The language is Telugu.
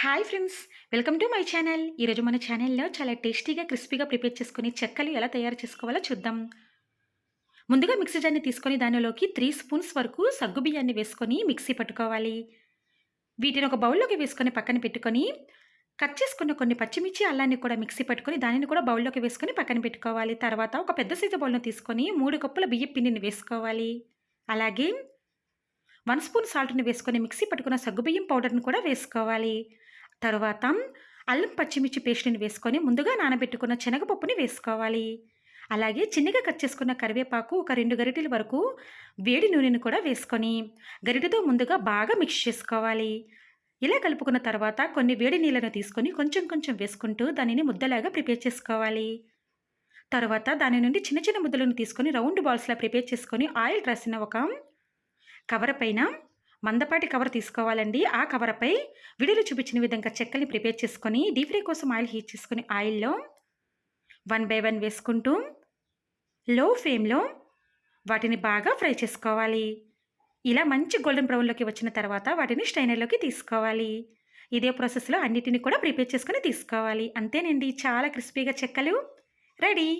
Hi friends welcome to my channel. ఈరోజు మన ఛానల్లో చాలా టేస్టీగా క్రిస్పీగా ప్రిపేర్ చేసుకుని చెక్కలు ఎలా తయారు చేసుకోవాలో చూద్దాం. ముందుగా మిక్సీ జార్ని తీసుకొని దానిలోకి త్రీ స్పూన్స్ వరకు సగ్గు బియ్యాన్ని వేసుకొని మిక్సీ పట్టుకోవాలి. వీటిని ఒక బౌల్లోకి వేసుకొని పక్కన పెట్టుకొని కట్ చేసుకున్న కొన్ని పచ్చిమిర్చి అల్లాన్ని కూడా మిక్సీ పట్టుకొని దానిని కూడా బౌల్లోకి వేసుకొని పక్కన పెట్టుకోవాలి. తర్వాత ఒక పెద్ద సైజు బౌల్ను తీసుకొని మూడు కప్పుల బియ్య పిండిని వేసుకోవాలి. అలాగే వన్ స్పూన్ సాల్ట్ని వేసుకొని మిక్సీ పట్టుకున్న సగ్గుబియ్యం పౌడర్ని కూడా వేసుకోవాలి. తర్వాత అల్లం పచ్చిమిర్చి పేస్ట్ని వేసుకొని ముందుగా నానబెట్టుకున్న శనగపప్పుని వేసుకోవాలి. అలాగే చిన్నగా కట్ చేసుకున్న కరివేపాకు ఒక రెండు గరిటెల వరకు వేడి నూనెను కూడా వేసుకొని గరిటెతో ముందుగా బాగా మిక్స్ చేసుకోవాలి. ఇలా కలుపుకున్న తర్వాత కొన్ని వేడి నీళ్ళను తీసుకొని కొంచెం కొంచెం వేసుకుంటూ దానిని ముద్దలాగా ప్రిపేర్ చేసుకోవాలి. తర్వాత దాని నుండి చిన్న చిన్న ముద్దలను తీసుకొని రౌండ్ బాల్స్లా ప్రిపేర్ చేసుకొని ఆయిల్ రాసిన ఒక కవర్ పైన మందపాటి కవర్ తీసుకోవాలండి. ఆ కవర్పై వీడియోలో చూపించిన విధంగా చెక్కల్ని ప్రిపేర్ చేసుకొని డీప్ ఫ్రై కోసం ఆయిల్ హీట్ చేసుకుని ఆయిల్లో వన్ బై వన్ వేసుకుంటూ లో ఫ్లేమ్లో వాటిని బాగా ఫ్రై చేసుకోవాలి. ఇలా మంచి గోల్డెన్ బ్రౌన్లోకి వచ్చిన తర్వాత వాటిని స్టైనర్లోకి తీసుకోవాలి. ఇదే ప్రాసెస్లో అన్నిటిని కూడా ప్రిపేర్ చేసుకుని తీసుకోవాలి. అంతేనండి. చాలా క్రిస్పీగా చెక్కలు రెడీ.